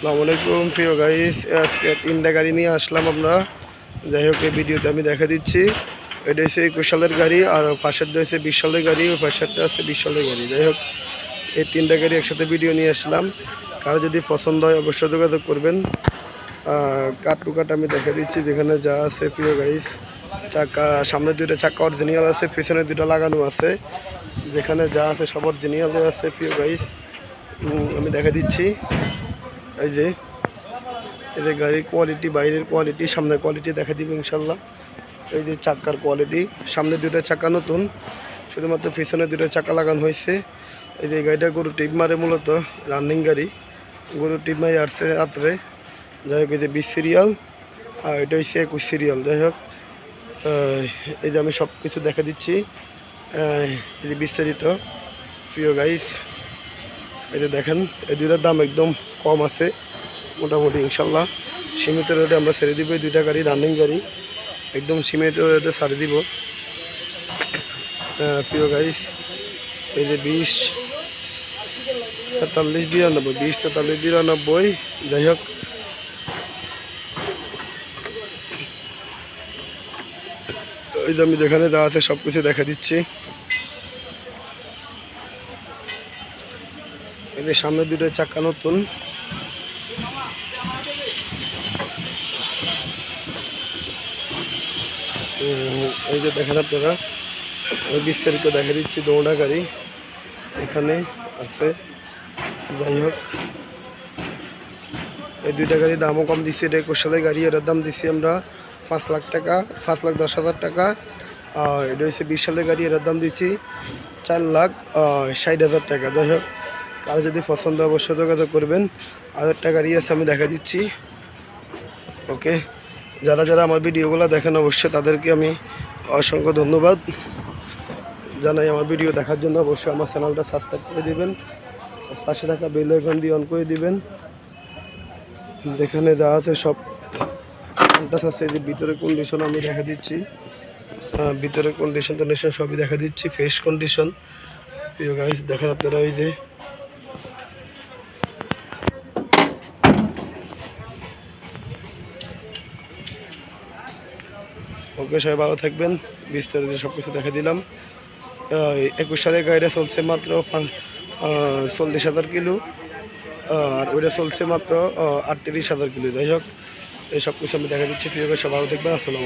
আসসালামু আলাইকুম, প্রিয় গাইস আজকে তিনটা গাড়ি নিয়ে আসলাম আমরা। যাই হোক, এই ভিডিওতে আমি দেখা দিচ্ছি। এটা হচ্ছে একুশ সালের গাড়ি, আর পাশেরটা হচ্ছে বিশ সালের গাড়ি, ওই পাশেরটা হচ্ছে বিশ সালের গাড়ি। যাই হোক, এই তিনটা গাড়ি একসাথে ভিডিও নিয়ে আসলাম। কারও যদি পছন্দ হয়, অবশ্যই যোগাযোগ করবেন। কাট টু কাট আমি দেখা দিচ্ছি, যেখানে যা আছে, প্রিয় গাইস চাকা, সামনে দুইটা চাকা অরিজিনাল আছে, পিছনে দুটো লাগানো আছে। যেখানে যা আছে, সব অরিজিনাল আছে, প্রিয় গাইস আমি দেখা দিচ্ছি। এই যে যে গাড়ির কোয়ালিটি বাইরের কোয়ালিটি সামনের কোয়ালিটি দেখা দিব ইনশাল্লাহ। এই যে চাকার কোয়ালিটি সামনে দুটো চাকা নতুন, শুধুমাত্র পিছনে দুটো চাকা লাগানো হয়েছে। এই যে গাড়িটা গরু টিপ মারে মূলত রানিং গাড়ি। গরু টিপ মারি আসছে রাত্রে। যাই হোক, এই যে বিশ সিরিয়াল আর এটা হচ্ছে একুশ সিরিয়াল যাই হোক এই যে আমি সব কিছু দেখা দিচ্ছি এই যে বিস্তারিত। প্রিয় গাইস এই যে দেখেন, এই দুইটার দাম একদম কম আছে। মোটামুটি ইনশাল্লাহ সীমিত রেটে আমরা ছেড়ে দিব এই দুইটা গাড়ি রানিং গাড়ি। একদম সীমিত রেটে ছাড়ে দিব। প্রিয় গাইস এই যে বিশ, তেতাল্লিশ, বিরানব্বই, বিশ, তেতাল্লিশ, বিরানব্বই, যাই হোক। ওই যে আমি যেখানে যা আছে সব কিছু দেখা দিচ্ছি। যে সামনে দুটো চাকা নতুন। এই যে দেখেন আপনারা বিস্তারিত দেখা দিচ্ছি দৌড়া গাড়ি এখানে আছে, যাই হোক। এই দুইটা গাড়ি দামও কম দিচ্ছি এটা একুশ গাড়ি, এটার দাম দিচ্ছি আমরা পাঁচ লাখ টাকা, পাঁচ লাখ দশ হাজার টাকা। আর এটা হচ্ছে বিশ সালের গাড়ি, এটার দাম দিচ্ছি চার লাখ ষাট হাজার টাকা, যাই হোক। কারও যদি পছন্দ হয় অবশ্যই যোগাযোগ করবেন। একটা গাড়ি আছে আমি দেখা দিচ্ছি। ওকে? যারা যারা আমার ভিডিওগুলো দেখেন অবশ্যই তাদেরকে আমি অসংখ্য ধন্যবাদ। জানাই আমার ভিডিও দেখার জন্য। অবশ্যই আমার চ্যানেলটা সাবস্ক্রাইব করে দিবেন। পাশে থাকা বেল আইকন দিয়ে অন করে দিবেন। যেখানে দেওয়া আছে সব কন্টাস আছে। যে ভিতরে কন্ডিশন আমি দেখা দিচ্ছি। আহ, ভিতরে কন্ডিশন টন্ডিশন সবই দেখা দিচ্ছি। ফেস কন্ডিশন প্রিয় গাইস দেখেন আপনারা ওই যে ওকে সবাই ভালো থাকবেন। বিস্তারিত সব কিছু দেখা দিলাম। একুশ সালে গাড়িটা চলছে মাত্র চল্লিশ হাজার কিলো। আর ওইটা চলছে মাত্র আটত্রিশ হাজার কিলো। যাই হোক, এই সব কিছু আমি দেখা দিচ্ছি। প্রিয় ভালো থাকবেন। আসসালাম